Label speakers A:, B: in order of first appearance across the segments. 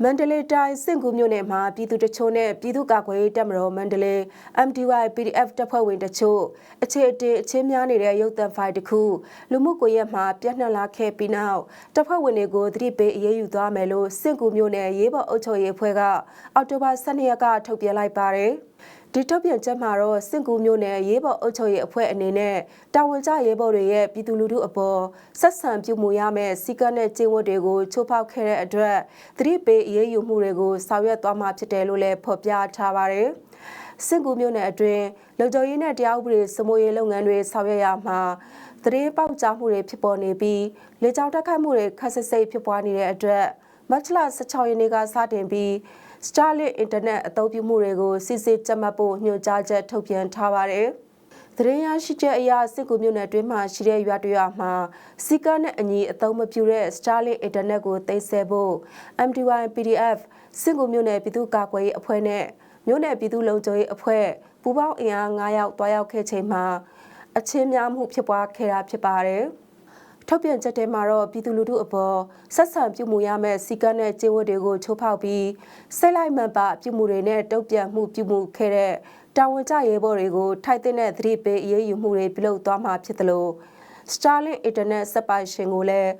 A: မန္တလေးတိုင်းစင်ကူမြို့နယ်မှာပြည်သူတချို့နဲ့ပြည်သူ့ကာကွယ်ရေးတပ်မတော်မန္တလေး MDY PDF တပ်ဖွဲ့ဝင်တချို့အခြေအတင်အချင်းများနေတဲ့ရုပ်သံဖိုင်တစ်ခုလူမှုကွန်ရက်မှာပြန့်နှံ့လာခဲ့ပြီးနောက်တပ်ဖွဲ့ဝင်တွေကိုသတိပေးအရေးယူသွားမယ်လို့စင်ကူမြို့နယ်ရေးပေါ်အုပ်ချုပ်ရေးအဖွဲ့ကအောက်တိုဘာ12ရက်ကထုတ်ပြန်လိုက်ပါတယ်။ ဒီထုတ်ပြန်ချက်မှာတော့စင်ကူမျိုးနယ်ရေးပေါ်အုပ်ချုပ်ရေးအဖွဲ့အနေနဲ့တာဝန်ကျရေးပေါ်တွေရဲ့ပြည်သူလူထုအပေါ်ဆက်ဆံပြုမှုရမယ့်စီကံနဲ့ကျင့်ဝတ်တွေကိုချိုးဖောက်ခဲ့တဲ့အတွက်သတိပေးအရေးယူမှုတွေကိုဆောင်ရွက်သွားမှာဖြစ်တယ်လို့လည်းဖော်ပြထားပါတယ်။စင်ကူမျိုးနယ်အတွင်းလုံခြုံရေးနဲ့တရားဥပဒေစမိုးရေးလုပ်ငန်းတွေဆောင်ရွက်ရမှာတရေပေါက်ကြားမှုတွေဖြစ်ပေါ်နေပြီးလေကြောင်းတက်ခတ်မှုတွေခက်ဆစ်စိတ်ဖြစ်ပွားနေတဲ့အတွက်မတ်လ16ရက်နေ့ကစတင်ပြီး Starlink Internet အသုံးပြုမှုတွေကိုစစ်စစ်ကြပ်မတ်ဖို့ညွှန်ကြားချက်ထုတ်ပြန်ထားပါတယ်။သတင်းရရှိချက်အရစစ်ကူမြို့နယ်တွင်းမှာရှိတဲ့ရွာတွေမှာစီကနဲ့အညီအသုံးမပြုတဲ့ Starlink Internet ကိုသိမ်းဆည်းဖို့ MDY PDF စစ်ကူမြို့နယ်ပြည်သူ့ကာကွယ်ရေးအဖွဲ့နဲ့မြို့နယ်ပြည်သူ့လုံခြုံရေးအဖွဲ့ပူးပေါင်းအင်အား9ယောက်တွားရောက်ခဲ့ချိန်မှာအချင်းများမှုဖြစ်ပွားခဲ့တာဖြစ်ပါတယ်။ ထုတ်ပြန်ချက်ထဲမှာတော့ပြည်သူလူထုအပေါ်ဆက်ဆံပြုမှုရမယ့်စီကံနဲ့ကျေဝတ်တွေကိုချိုးဖောက်ပြီးစိတ်လိုက်မှန်ပါပြုမှုတွေနဲ့တုံ့ပြန်မှုပြုမှုခဲ့တဲ့တာဝန်ကျရေးဘော်တွေကိုထိုက်တဲ့သတိပေးအရေးယူမှုတွေပြုလုပ်သွားမှာဖြစ်တယ်လို့ Starlink Internet စပိုင်ရှင်ကိုလည်း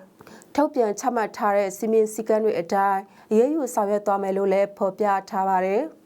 A: ထုတ်ပြန်ချမှတ်ထားတဲ့စီမင်းစည်းကမ်းတွေအတိုင်းအရေးယူဆောင်ရွက်သွားမယ်လို့လည်းဖော်ပြထားပါတယ်။